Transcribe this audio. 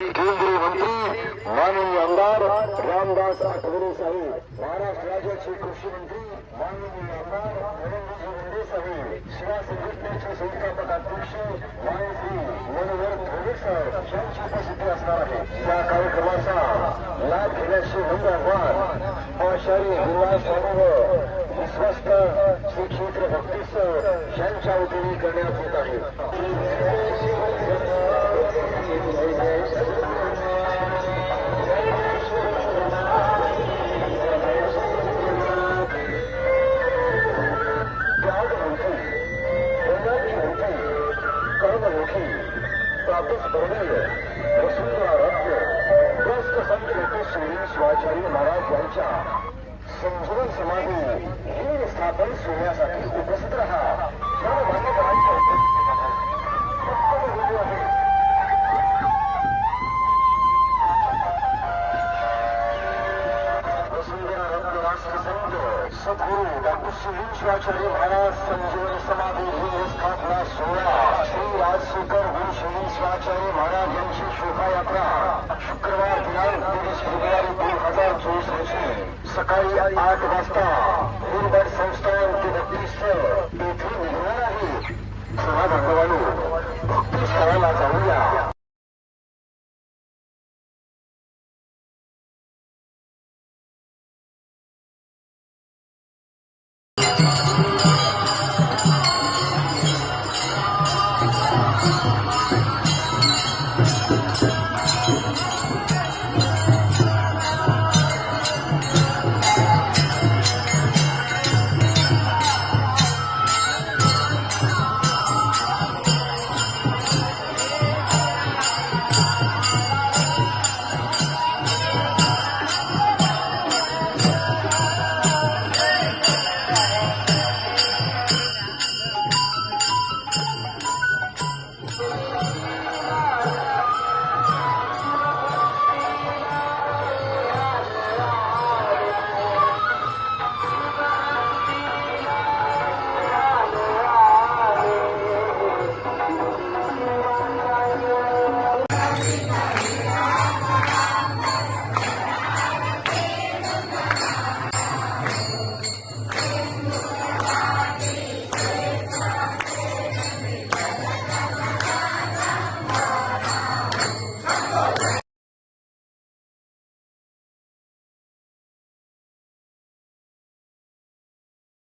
केंद्रीय मंत्री माननीय आमदार रामदास आठवले साहेब महाराष्ट्र राज्याचे कृषी मंत्री माननीय आमदार नरेंद्रजी मुंडे साहेब शिवा संघटनेचे संस्थापक अध्यक्ष मान्य मनोहर धोले साहेब यांची उपस्थिती असणार आहे. या कार्यक्रमाचा लाभ घेण्याचे नम्र आव्हान आचार्य विलास स्वामी विश्वस्त श्री क्षेत्र भक्तीसह यांच्या वतीने करण्यात येत आहे. प्रातस्पर्धीय वसुंधरा रत्न ग्रस्त संत श्री शिवाचार्य महाराज यांच्या संजीवन समाधी लिंग स्थापन सोहळ्यासाठी उपस्थित राहा. सर्व मान्यवरांच्या वक्तव्य आहे सद्गुरु डॉक्टर श्री शिवाचार्य महाराज संजीवन समाधी लिंग स्थापना सोहळा श्री राजशेखर विश्वाचार्य महाराज यांची शोभायात्रा शुक्रवार दिनांक तेवीस फेब्रुवारी दोन हजार चोवीस रोजी सकाळी आठ वाजता